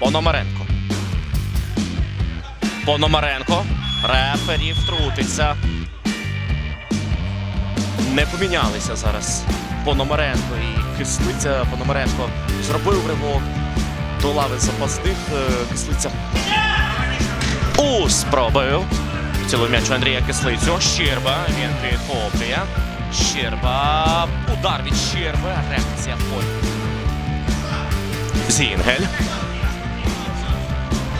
Пономаренко. Пономаренко. Рефері втрутиться. Не помінялися зараз Пономаренко і Кислиця. Пономаренко зробив ривок до лави запасних. Е, Кислиця у спробою. Цілий м'яч у Андрія Кислицю. Щерба. Він підхоплює. Щерба. Удар від Щерби. Реакція поль. Зінгель.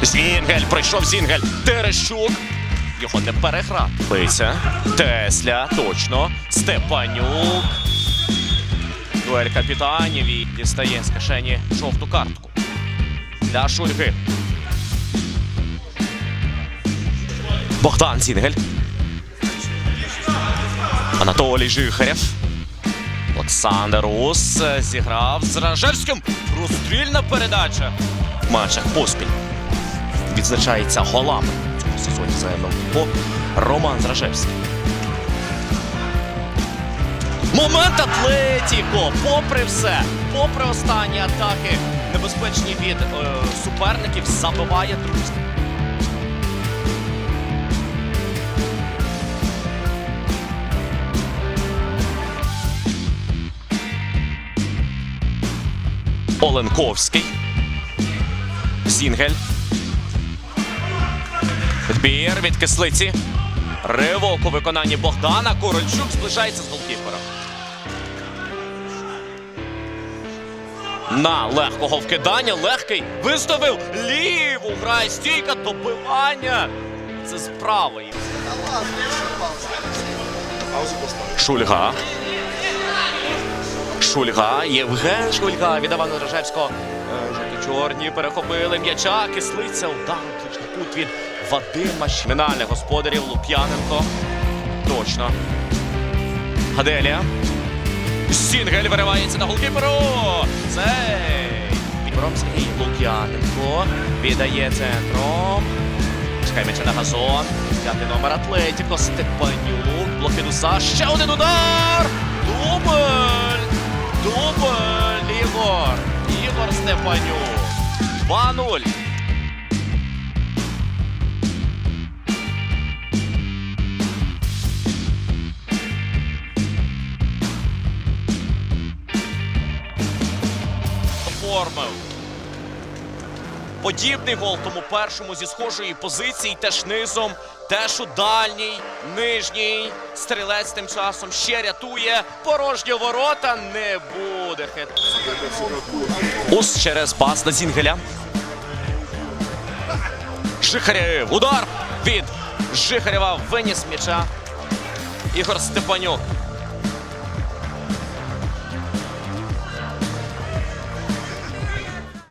Зінгель. Прийшов Зінгель. Терещук. Його не переграв. Лися. Тесля. Точно. Степанюк. Дуель капітанів і дістає з кишені жовту картку. Для Шульги. Богдан Зінгель. Анатолій Жихарєв. Олександр Ус е, зіграв з Ражевським. Розстрільна передача. В матчах поспіль. Відзначається голами в цьому сезоні за МЛК. Роман Зражевський. Момент Атлетіко, попри все, попри останні атаки, небезпечні від е, суперників, забиває друзів. Оленковський. Зінгель. Відбір від кислиці. Ривок у виконанні Богдана. Корольчук зближається з голкіпером. На легкого вкидання. Легкий виставив ліву. Грає стійка добивання. Це з правої. Шульга. Шульга, Євген Шульга від Івана Рожевського. Е, Жовті чорні перехопили м'яча, кислиця, удар у кут від Вадима Мінальних господарів Лук'яненко. Точно. Гаделія. Сінгель виривається на голкіперу. Цей. Підбором Сергій Лук'яненко. Віддає центром. Чекає м'яча на газон. П'ятий номер Атлетіко. Степанюк. Блокидуса. Ще один удар. Ігор Степанюк. 2-0. Оформив. Подібний гол тому першому зі схожої позиції, теж низом, теж у дальній, нижній. Стрілець тим часом ще рятує. Порожні ворота не буде. хет. Ус через пас на Зінгеля. Жихарєв. Удар від Жихарєва виніс м'яча. Ігор Степанюк